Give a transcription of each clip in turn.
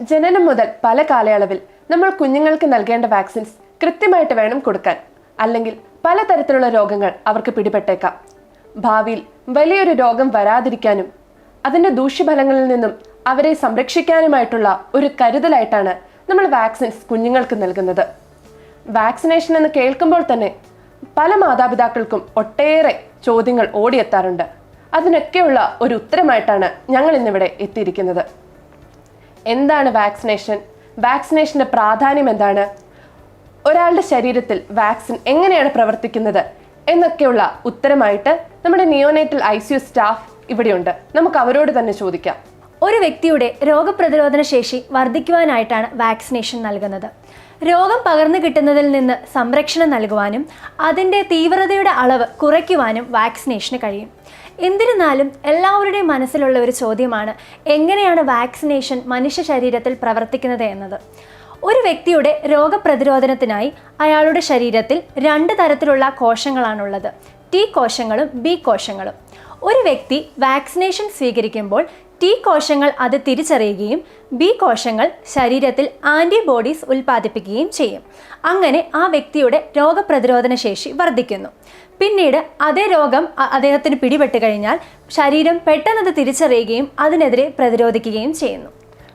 ജനനം മുതൽ പല കാലയളവിൽ നമ്മൾ കുഞ്ഞുങ്ങൾക്ക് നൽകേണ്ട വാക്സിൻസ് കൃത്യമായിട്ട് വേണം കൊടുക്കാൻ. അല്ലെങ്കിൽ പലതരത്തിലുള്ള രോഗങ്ങൾ അവർക്ക് പിടിപെട്ടേക്കാം. ഭാവിയിൽ വലിയൊരു രോഗം വരാതിരിക്കാനും അതിന്റെ ദൂഷ്യഫലങ്ങളിൽ നിന്നും അവരെ സംരക്ഷിക്കാനുമായിട്ടുള്ള ഒരു കരുതലായിട്ടാണ് നമ്മൾ വാക്സിൻസ് കുഞ്ഞുങ്ങൾക്ക് നൽകുന്നത്. വാക്സിനേഷൻ എന്ന് കേൾക്കുമ്പോൾ തന്നെ പല മാതാപിതാക്കൾക്കും ഒട്ടേറെ ചോദ്യങ്ങൾ ഓടിയെത്താറുണ്ട്. അതിനൊക്കെയുള്ള ഒരു ഉത്തരമായിട്ടാണ് ഞങ്ങൾ ഇന്നിവിടെ എത്തിയിരിക്കുന്നത്. എന്താണ് വാക്സിനേഷൻ? വാക്സിനേഷന്റെ പ്രാധാന്യം എന്താണ്? ഒരാളുടെ ശരീരത്തിൽ വാക്സിൻ എങ്ങനെയാണ് പ്രവർത്തിക്കുന്നത്? എന്നൊക്കെയുള്ള ഉത്തരമായിട്ട് നമ്മുടെ neonatal I C U staff ഇവിടെയുണ്ട്. നമുക്ക് അവരോട് തന്നെ ചോദിക്കാം. ഒരു വ്യക്തിയുടെ രോഗപ്രതിരോധന ശേഷി വർദ്ധിക്കുവാനായിട്ടാണ് വാക്സിനേഷൻ നൽകുന്നത്. രോഗം പകർന്നു കിട്ടുന്നതിൽ നിന്ന് സംരക്ഷണം നൽകുവാനും അതിന്റെ തീവ്രതയുടെ അളവ് കുറയ്ക്കുവാനും വാക്സിനേഷന് കഴിയും. എന്നിരുന്നാലും എല്ലാവരുടെയും മനസ്സിലുള്ള ഒരു ചോദ്യമാണ് എങ്ങനെയാണ് വാക്സിനേഷൻ മനുഷ്യ ശരീരത്തിൽ പ്രവർത്തിക്കുന്നത് എന്നത്? ഒരു വ്യക്തിയുടെ രോഗപ്രതിരോധനത്തിനായി അയാളുടെ ശരീരത്തിൽ രണ്ട് തരത്തിലുള്ള കോശങ്ങളാണുള്ളത്. ടി കോശങ്ങളും ബി കോശങ്ങളും. ഒരു വ്യക്തി വാക്സിനേഷൻ സ്വീകരിക്കുമ്പോൾ ടി കോശങ്ങൾ അത് തിരിച്ചറിയുകയും ബി കോശങ്ങൾ ശരീരത്തിൽ ആന്റിബോഡീസ് ഉൽപ്പാദിപ്പിക്കുകയും ചെയ്യും. അങ്ങനെ ആ വ്യക്തിയുടെ രോഗപ്രതിരോധന ശേഷി വർദ്ധിക്കുന്നു. പിന്നീട് അതേ രോഗം അദ്ദേഹത്തിന് പിടിപെട്ട് കഴിഞ്ഞാൽ ശരീരം പെട്ടെന്നത് തിരിച്ചറിയുകയും അതിനെതിരെ പ്രതിരോധിക്കുകയും ചെയ്യുന്നു.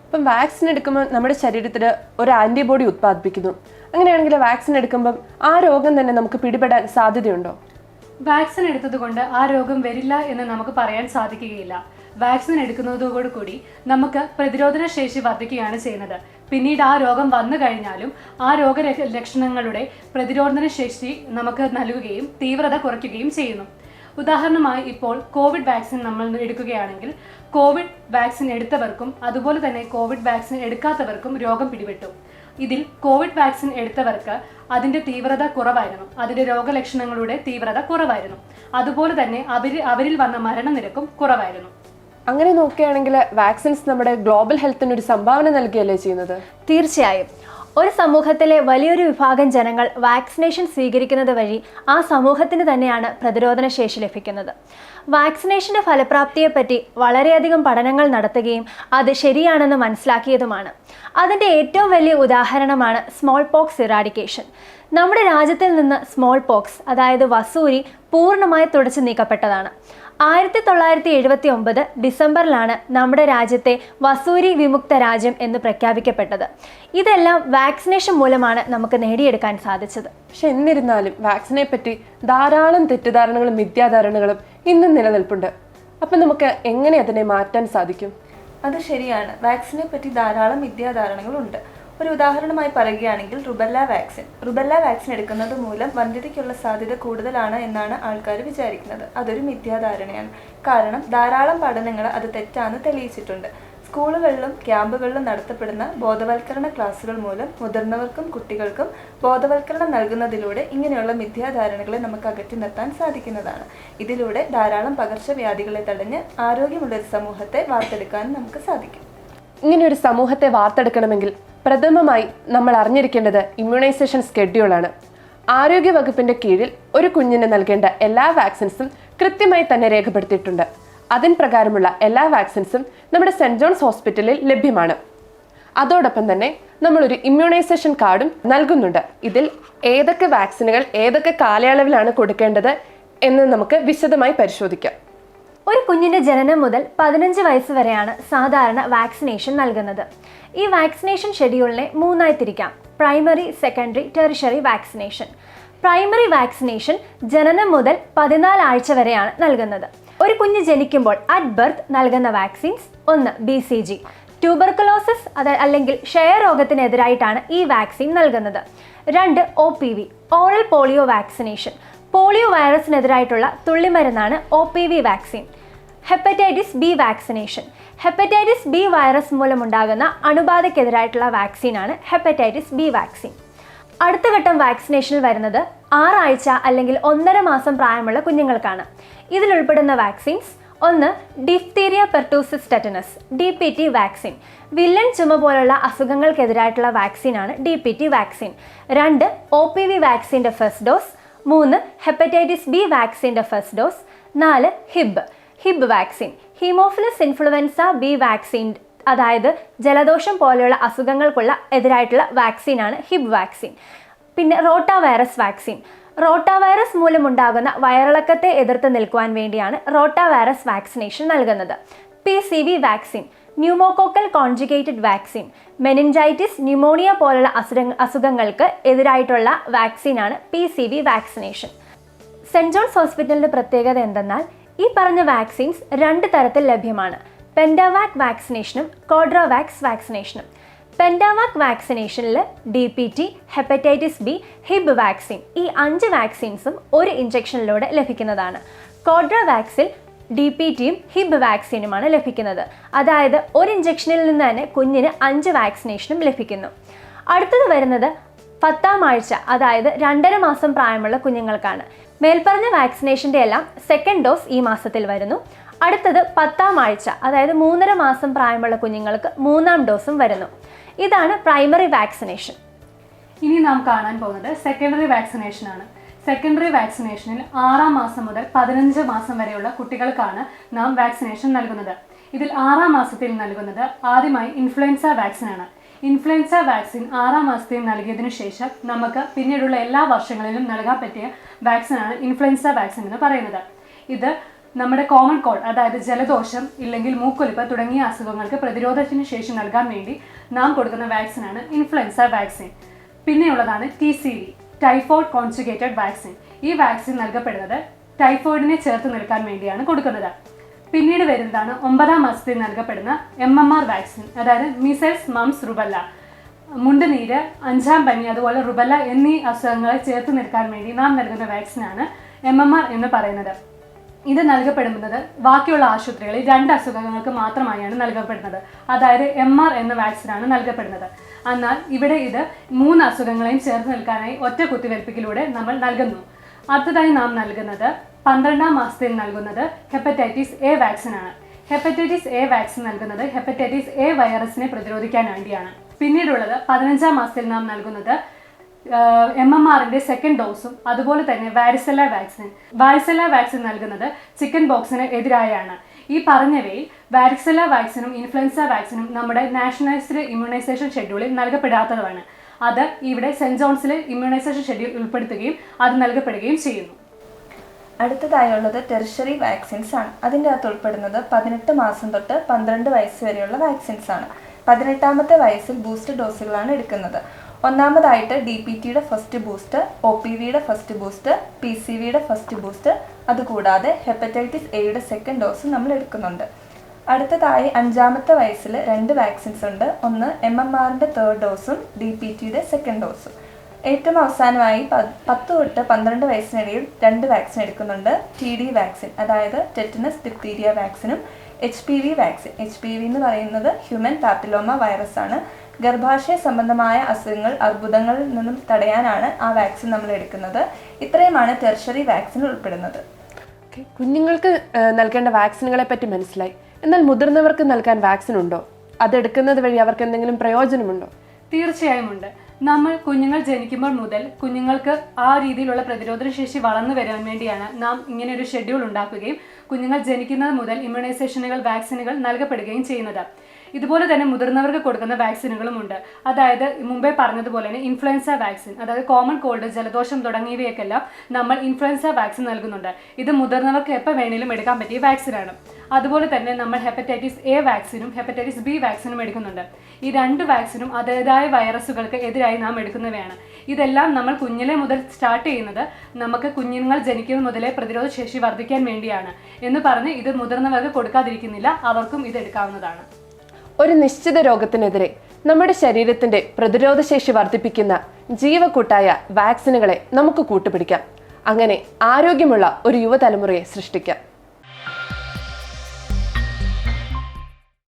അപ്പം വാക്സിൻ എടുക്കുമ്പോൾ നമ്മുടെ ശരീരത്തിൽ ഒരു ആന്റിബോഡി ഉത്പാദിപ്പിക്കുന്നു. അങ്ങനെയാണെങ്കിൽ വാക്സിൻ എടുക്കുമ്പം ആ രോഗം തന്നെ നമുക്ക് പിടിപെടാൻ സാധ്യതയുണ്ടോ? വാക്സിൻ എടുത്തതുകൊണ്ട് ആ രോഗം വരില്ല എന്ന് നമുക്ക് പറയാൻ സാധിക്കുകയില്ല. വാക്സിൻ എടുക്കുന്നതോടുകൂടി നമുക്ക് പ്രതിരോധന ശേഷി വർദ്ധിക്കുകയാണ് ചെയ്യുന്നത്. പിന്നീട് ആ രോഗം വന്നു കഴിഞ്ഞാലും ആ രോഗ ലക്ഷണങ്ങളുടെ പ്രതിരോധന ശേഷി നമുക്ക് നൽകുകയും തീവ്രത കുറയ്ക്കുകയും ചെയ്യുന്നു. ഉദാഹരണമായി ഇപ്പോൾ കോവിഡ് വാക്സിൻ നമ്മൾ എടുക്കുകയാണെങ്കിൽ കോവിഡ് വാക്സിൻ എടുത്തവർക്കും അതുപോലെ തന്നെ കോവിഡ് വാക്സിൻ എടുക്കാത്തവർക്കും രോഗം പിടിപെട്ടു. ഇതിൽ കോവിഡ് വാക്സിൻ എടുത്തവർക്ക് അതിന്റെ തീവ്രത കുറവായിരുന്നു. അതിന്റെ രോഗലക്ഷണങ്ങളുടെ തീവ്രത കുറവായിരുന്നു. അതുപോലെ തന്നെ അവർ അവരിൽ വന്ന മരണനിരക്കും കുറവായിരുന്നു. അങ്ങനെ നോക്കുകയാണെങ്കിൽ വാക്സിൻസ് നമ്മുടെ ഗ്ലോബൽ ഹെൽത്തിന് ഒരു സംഭാവന നൽകിയല്ലേ ചെയ്യുന്നത്? തീർച്ചയായും. ഒരു സമൂഹത്തിലെ വലിയൊരു വിഭാഗം ജനങ്ങൾ വാക്സിനേഷൻ സ്വീകരിക്കുന്നത് വഴി ആ സമൂഹത്തിന് തന്നെയാണ് പ്രതിരോധന ശേഷി ലഭിക്കുന്നത്. വാക്സിനേഷന്റെ ഫലപ്രാപ്തിയെപ്പറ്റി വളരെയധികം പഠനങ്ങൾ നടത്തുകയും അത് ശരിയാണെന്ന് മനസ്സിലാക്കിയതുമാണ്. അതിന്റെ ഏറ്റവും വലിയ ഉദാഹരണമാണ് സ്മോൾ പോക്സ് ഇറാഡിക്കേഷൻ നമ്മുടെ രാജ്യത്തിൽ നിന്ന് സ്മോൾ പോക്സ് അതായത് വസൂരി പൂർണമായി തുടച്ചു നീക്കപ്പെട്ടതാണ്. ആയിരത്തി തൊള്ളായിരത്തി എഴുപത്തി ഒമ്പത് ഡിസംബറിലാണ് നമ്മുടെ രാജ്യത്തെ വസൂരി വിമുക്ത രാജ്യം എന്ന് പ്രഖ്യാപിക്കപ്പെട്ടത്. ഇതെല്ലാം വാക്സിനേഷൻ മൂലമാണ് നമുക്ക് നേടിയെടുക്കാൻ സാധിച്ചത്. പക്ഷെ എന്നിരുന്നാലും വാക്സിനെ പറ്റി ധാരാളം തെറ്റിദ്ധാരണകളും മിഥ്യാധാരണകളും ഇന്നും നിലനിൽപ്പുണ്ട്. അപ്പം നമുക്ക് എങ്ങനെ അതിനെ മാറ്റാൻ സാധിക്കും? അത് ശരിയാണ്. വാക്സിനെ പറ്റി ധാരാളം വിദ്യാധാരണകളുണ്ട് ഒരു ഉദാഹരണമായി പറയുകയാണെങ്കിൽ റുബല്ല വാക്സിൻ. റുബല്ല വാക്സിൻ എടുക്കുന്നത് മൂലം വന്ധ്യതയ്ക്കുള്ള സാധ്യത കൂടുതലാണ് എന്നാണ് ആൾക്കാർ വിചാരിക്കുന്നത്. അതൊരു മിഥ്യാധാരണയാണ്. കാരണം ധാരാളം പഠനങ്ങൾ അത് തെറ്റാന്ന് തെളിയിച്ചിട്ടുണ്ട്. സ്കൂളുകളിലും ക്യാമ്പുകളിലും നടത്തപ്പെടുന്ന ബോധവൽക്കരണ ക്ലാസുകൾ മൂലം മുതിർന്നവർക്കും കുട്ടികൾക്കും ബോധവൽക്കരണം നൽകുന്നതിലൂടെ ഇങ്ങനെയുള്ള മിഥ്യാധാരണകളെ നമുക്ക് അകറ്റി നിർത്താൻ സാധിക്കുന്നതാണ്. ഇതിലൂടെ ധാരാളം പകർച്ചവ്യാധികളെ തടഞ്ഞ് ആരോഗ്യമുള്ളൊരു സമൂഹത്തെ വാർത്തെടുക്കാൻ നമുക്ക് സാധിക്കും. ഇങ്ങനെ ഒരു സമൂഹത്തെ വാർത്തെടുക്കണമെങ്കിൽ പ്രഥമമായി നമ്മൾ അറിഞ്ഞിരിക്കേണ്ടത് ഇമ്മ്യൂണൈസേഷൻ സ്കെഡ്യൂളാണ് ആരോഗ്യ വകുപ്പിന്റെ കീഴിൽ ഒരു കുഞ്ഞിന് നൽകേണ്ട എല്ലാ വാക്സിൻസും കൃത്യമായി തന്നെ രേഖപ്പെടുത്തിയിട്ടുണ്ട്. അതിൻ പ്രകാരമുള്ള എല്ലാ വാക്സിൻസും നമ്മുടെ സെന്റ് ജോൺസ് ഹോസ്പിറ്റലിൽ ലഭ്യമാണ്. അതോടൊപ്പം തന്നെ നമ്മളൊരു ഇമ്മ്യൂണൈസേഷൻ കാർഡും നൽകുന്നുണ്ട്. ഇതിൽ ഏതൊക്കെ വാക്സിനുകൾ ഏതൊക്കെ കാലയളവിലാണ് കൊടുക്കേണ്ടത് എന്ന് നമുക്ക് വിശദമായി പരിശോധിക്കാം. ഒരു കുഞ്ഞിന്റെ ജനനം മുതൽ പതിനഞ്ച് വയസ്സ് വരെയാണ് സാധാരണ വാക്സിനേഷൻ നൽകുന്നത്. ഈ വാക്സിനേഷൻ ഷെഡ്യൂളിനെ മൂന്നായി തിരിക്കാം. Primary secondary tertiary vaccination. Primary vaccination ജനനം മുതൽ പതിനാല് ആഴ്ച വരെയാണ് നൽകുന്നത്. ഒരു കുഞ്ഞ് ജനിക്കുമ്പോൾ അറ്റ് ബർത്ത് നൽകുന്ന വാക്സിൻസ് ഒന്ന് ബി സി ജി. ട്യൂബർക്കുലോസിസ് അത് അല്ലെങ്കിൽ ക്ഷയരോഗത്തിനെതിരായിട്ടാണ് ഈ വാക്സിൻ നൽകുന്നത്. രണ്ട് O P V oral polio vaccination. Polio വൈറസിനെതിരായിട്ടുള്ള തുള്ളിമരുന്നാണ് O P V vaccine. Hepatitis B vaccination. Hepatitis B virus മൂലമുണ്ടാകുന്ന അണുബാധയ്ക്കെതിരായിട്ടുള്ള വാക്സിനാണ് ഹെപ്പറ്റൈറ്റിസ് ബി വാക്സിൻ. അടുത്ത ഘട്ടം വാക്സിനേഷനിൽ വരുന്നത് ആറാഴ്ച അല്ലെങ്കിൽ ഒന്നര മാസം പ്രായമുള്ള കുഞ്ഞുങ്ങൾക്കാണ്. ഇതിലുൾപ്പെടുന്ന വാക്സിൻസ് ഒന്ന് diphtheria pertussis tetanus D P T vaccine. Villain ചുമ പോലുള്ള അസുഖങ്ങൾക്കെതിരായിട്ടുള്ള വാക്സിനാണ് ഡി പി ടി വാക്സിൻ. രണ്ട് ഒ പി വി വാക്സിന്റെ ഫസ്റ്റ് ഡോസ് മൂന്ന് ഹെപ്പറ്റൈറ്റിസ് ബി വാക്സിന്റെ ഫസ്റ്റ് ഡോസ് നാല് Hib Hib vaccine haemophilus influenza B vaccine അതായത് ജലദോഷം പോലെയുള്ള അസുഖങ്ങൾക്കുള്ള എതിരായിട്ടുള്ള വാക്സിനാണ് ഹിബ് വാക്സിൻ പിന്നെ rotavirus vaccine rotavirus മൂലമുണ്ടാകുന്ന വയറിളക്കത്തെ എതിർത്ത് നിൽക്കുവാൻ വേണ്ടിയാണ് റോട്ട വൈറസ് വാക്സിനേഷൻ നൽകുന്നത്. P C V vaccine pneumococcal conjugated vaccine meningitis pneumonia പോലുള്ള അസുഖങ്ങൾക്ക് എതിരായിട്ടുള്ള വാക്സിനാണ് P C V vaccination saint John's ഹോസ്പിറ്റലിന്റെ പ്രത്യേകത എന്തെന്നാൽ ഈ പറഞ്ഞ വാക്സിൻസ് രണ്ട് തരത്തിൽ ലഭ്യമാണ്. പെൻഡാവാക് വാക്സിനേഷനും കോഡ്രോവാക്സ് വാക്സിനേഷനും Pentavac വാക്സിനേഷനിൽ D P T hepatitis B Hib vaccine ഈ അഞ്ച് വാക്സിൻസും ഒരു ഇഞ്ചക്ഷനിലൂടെ ലഭിക്കുന്നതാണ്. കോഡ്രോവാക്സിൽ ഡി പി ടിയും ഹിബ് വാക്സിനുമാണ് ലഭിക്കുന്നത്. അതായത് ഒരു ഇഞ്ചക്ഷനിൽ നിന്ന് തന്നെ കുഞ്ഞിന് അഞ്ച് വാക്സിനേഷനും ലഭിക്കുന്നു. അടുത്തത് വരുന്നത് പത്താം ആഴ്ച അതായത് രണ്ടര മാസം പ്രായമുള്ള കുഞ്ഞുങ്ങൾക്കാണ്. മേൽപ്പറഞ്ഞ വാക്സിനേഷന്റെ എല്ലാം സെക്കൻഡ് ഡോസ് ഈ മാസത്തിൽ വരുന്നു. അടുത്തത് പത്താം ആഴ്ച അതായത് മൂന്നര മാസം പ്രായമുള്ള കുഞ്ഞുങ്ങൾക്ക് മൂന്നാം ഡോസും വരുന്നു. ഇതാണ് പ്രൈമറി വാക്സിനേഷൻ ഇനി നാം കാണാൻ പോകുന്നത് സെക്കൻഡറി വാക്സിനേഷൻ ആണ്. സെക്കൻഡറി വാക്സിനേഷനിൽ ആറാം മാസം മുതൽ പതിനഞ്ച് മാസം വരെയുള്ള കുട്ടികൾക്കാണ് നാം വാക്സിനേഷൻ നൽകുന്നത്. ഇതിൽ ആറാം മാസത്തിൽ നൽകുന്നത് ആദ്യമായി ഇൻഫ്ലുവൻസ വാക്സിനാണ് ഇൻഫ്ലുവൻസ വാക്സിൻ ആറാം മാസത്തിൽ നൽകിയതിനു ശേഷം നമുക്ക് പിന്നീടുള്ള എല്ലാ വർഷങ്ങളിലും നൽകാൻ പറ്റിയ വാക്സിനാണ് ഇൻഫ്ലുവൻസ വാക്സിൻ എന്ന് പറയുന്നത്. ഇത് നമ്മുടെ കോമൺ കോൾ അതായത് ജലദോഷം ഇല്ലെങ്കിൽ മൂക്കൊലിപ്പ് തുടങ്ങിയ അസുഖങ്ങൾക്ക് പ്രതിരോധത്തിന് ശേഷം നൽകാൻ വേണ്ടി നാം കൊടുക്കുന്ന വാക്സിനാണ് influenza vaccine പിന്നെയുള്ളതാണ് T C V typhoid conjugated vaccine ഈ വാക്സിൻ നൽകപ്പെടുന്നത് ടൈഫോയിഡിനെ ചേർത്ത് നിൽക്കാൻ വേണ്ടിയാണ് കൊടുക്കുന്നത്. പിന്നീട് വരുന്നതാണ് ഒമ്പതാം മാസത്തിൽ നൽകപ്പെടുന്ന എം എം ആർ വാക്സിൻ അതായത് മിസൈൽസ് മംസ് റുബല്ല മുണ്ടുനീര് അഞ്ചാം പനി അതുപോലെ റുബല്ല എന്നീ അസുഖങ്ങളെ ചേർത്ത് നിൽക്കാൻ വേണ്ടി നാം നൽകുന്ന വാക്സിനാണ് എം എം ആർ എന്ന് പറയുന്നത്. ഇത് നൽകപ്പെടുന്നത് ബാക്കിയുള്ള ആശുപത്രികളിൽ രണ്ട് അസുഖങ്ങൾക്ക് മാത്രമായാണ് നൽകപ്പെടുന്നത്. അതായത് എം ആർ എന്ന വാക്സിനാണ് നൽകപ്പെടുന്നത്. എന്നാൽ ഇവിടെ ഇത് മൂന്ന് അസുഖങ്ങളെയും ചേർത്ത് നിൽക്കാനായി ഒറ്റ കുത്തിവയ്പ്പിക്കിലൂടെ നമ്മൾ നൽകുന്നു. അടുത്തതായി നാം നൽകുന്നത് പന്ത്രണ്ടാം മാസത്തിൽ നൽകുന്നത് ഹെപ്പറ്റൈറ്റിസ് എ വാക്സിനാണ് ഹെപ്പറ്റൈറ്റിസ് എ വാക്സിൻ നൽകുന്നത് ഹെപ്പറ്റൈറ്റിസ് എ വൈറസിനെ പ്രതിരോധിക്കാൻ വേണ്ടിയാണ്. പിന്നീടുള്ളത് പതിനഞ്ചാം മാസത്തിൽ നാം നൽകുന്നത് എം എം ആറിന്റെ സെക്കൻഡ് ഡോസും അതുപോലെ തന്നെ വാരിസെല്ല വാക്സിൻ വാരിസെല്ല വാക്സിൻ നൽകുന്നത് ചിക്കൻ ബോക്സിന് എതിരായാണ്. ഈ പറഞ്ഞവയിൽ വാരിസെല്ല വാക്സിനും ഇൻഫ്ലുവൻസ വാക്സിനും നമ്മുടെ നാഷണലൈസ്ഡ് ഇമ്മ്യൂണൈസേഷൻ ഷെഡ്യൂളിൽ നൽകപ്പെടാത്തതാണ് അത് ഇവിടെ സെന്റ് ജോൺസിലെ ഇമ്മ്യൂണൈസേഷൻ ഷെഡ്യൂൾ ഉൾപ്പെടുത്തുകയും അത് നൽകപ്പെടുകയും ചെയ്യുന്നു. അടുത്തതായുള്ളത് ടെറിഷറി വാക്സിൻസ് ആണ്. അതിന്റെ അകത്ത് ഉൾപ്പെടുന്നത് പതിനെട്ട് മാസം തൊട്ട് പന്ത്രണ്ട് വയസ്സ് വരെയുള്ള വാക്സിൻസ് ആണ്. പതിനെട്ടാമത്തെ വയസ്സിൽ ബൂസ്റ്റർ ഡോസുകളാണ് എടുക്കുന്നത്. ഒന്നാമതായിട്ട് ഡി പി ടിയുടെ ഫസ്റ്റ് ബൂസ്റ്റർ ഒ പി വിയുടെ ഫസ്റ്റ് ബൂസ്റ്റർ പി സി വിയുടെ ഫസ്റ്റ് ബൂസ്റ്റർ അതുകൂടാതെ ഹെപ്പറ്റൈറ്റിസ് എയുടെ സെക്കൻഡ് ഡോസ് നമ്മൾ എടുക്കുന്നുണ്ട്. അടുത്തതായി അഞ്ചാമത്തെ വയസ്സിൽ രണ്ട് വാക്സിൻസ് ഉണ്ട്. ഒന്ന് എം എം ആറിന്റെ തേർഡ് ഡോസും ഡി പി ടിയുടെ സെക്കൻഡ് ഡോസും ഏറ്റവും അവസാനമായി പത്ത് തൊട്ട് പന്ത്രണ്ട് വയസ്സിനിടയിൽ രണ്ട് വാക്സിൻ എടുക്കുന്നുണ്ട്. ടി ഡി വാക്സിൻ അതായത് ടെറ്റനസ് ഡിപ്തീരിയ വാക്സിനും H P V vaccine H P V എന്ന് പറയുന്നത് ഹ്യൂമൻ പാപ്പിലോമ വൈറസ് ആണ്. ഗർഭാശയ സംബന്ധമായ അസുഖങ്ങൾ അർബുദങ്ങളിൽ നിന്നും തടയാനാണ് ആ വാക്സിൻ നമ്മൾ എടുക്കുന്നത്. ഇത്രയുമാണ് ടെർഷറി വാക്സിൻ ഉൾപ്പെടുന്നത്. കുഞ്ഞുങ്ങൾക്ക് നൽകേണ്ട വാക്സിനുകളെ പറ്റി മനസ്സിലായി. എന്നാൽ മുതിർന്നവർക്ക് നൽകാൻ വാക്സിൻ ഉണ്ടോ? അതെടുക്കുന്നത് വഴി അവർക്ക് എന്തെങ്കിലും പ്രയോജനമുണ്ടോ? തീർച്ചയായും ഉണ്ട്. നമ്മൾ കുഞ്ഞുങ്ങൾ ജനിക്കുമ്പോൾ മുതൽ കുഞ്ഞുങ്ങൾക്ക് ആ രീതിയിലുള്ള പ്രതിരോധ ശേഷി വളർന്നു വരാൻ വേണ്ടിയാണ് നാം ഇങ്ങനെ ഒരു ഷെഡ്യൂൾ ഉണ്ടാക്കുകയും കുഞ്ഞുങ്ങൾ ജനിക്കുന്നത് മുതൽ ഇമ്മ്യൂണൈസേഷനുകൾ വാക്സിനുകൾ നൽകപ്പെടുകയും ചെയ്യുന്നത്. ഇതുപോലെ തന്നെ മുതിർന്നവർക്ക് കൊടുക്കുന്ന വാക്സിനുകളും ഉണ്ട്. അതായത് മുമ്പേ പറഞ്ഞതുപോലെ തന്നെ ഇൻഫ്ലുവൻസ വാക്സിൻ അതായത് കോമൺ കോൾഡ് ജലദോഷം തുടങ്ങിയവയൊക്കെല്ലാം നമ്മൾ ഇൻഫ്ലുവൻസ വാക്സിൻ നൽകുന്നുണ്ട്. ഇത് മുതിർന്നവർക്ക് എപ്പോൾ വേണേലും എടുക്കാൻ പറ്റിയ വാക്സിനാണ് അതുപോലെ തന്നെ നമ്മൾ ഹെപ്പറ്റൈറ്റിസ് എ വാക്സിനും ഹെപ്പറ്റൈറ്റിസ് ബി വാക്സിനും എടുക്കുന്നുണ്ട്. ഈ രണ്ട് വാക്സിനും അതേതായ വൈറസുകൾക്ക് എതിരായി നാം എടുക്കുന്നവയാണ്. ഇതെല്ലാം നമ്മൾ കുഞ്ഞിലെ മുതൽ സ്റ്റാർട്ട് ചെയ്യുന്നത് നമുക്ക് കുഞ്ഞുങ്ങൾ ജനിക്കുന്നത് മുതലേ പ്രതിരോധ ശേഷി വർദ്ധിക്കാൻ വേണ്ടിയാണ്. എന്ന് പറഞ്ഞ് ഇത് മുതിർന്നവർക്ക് കൊടുക്കാതിരിക്കുന്നില്ല അവർക്കും ഇത് എടുക്കാവുന്നതാണ്. ഒരു നിശ്ചിത രോഗത്തിനെതിരെ നമ്മുടെ ശരീരത്തിന്റെ പ്രതിരോധശേഷി വർദ്ധിപ്പിക്കുന്ന ജീവക്കൂട്ടായ വാക്സിനുകളെ നമുക്ക് കൂട്ടുപിടിക്കാം. അങ്ങനെ ആരോഗ്യമുള്ള ഒരു യുവതലമുറയെ സൃഷ്ടിക്കാം.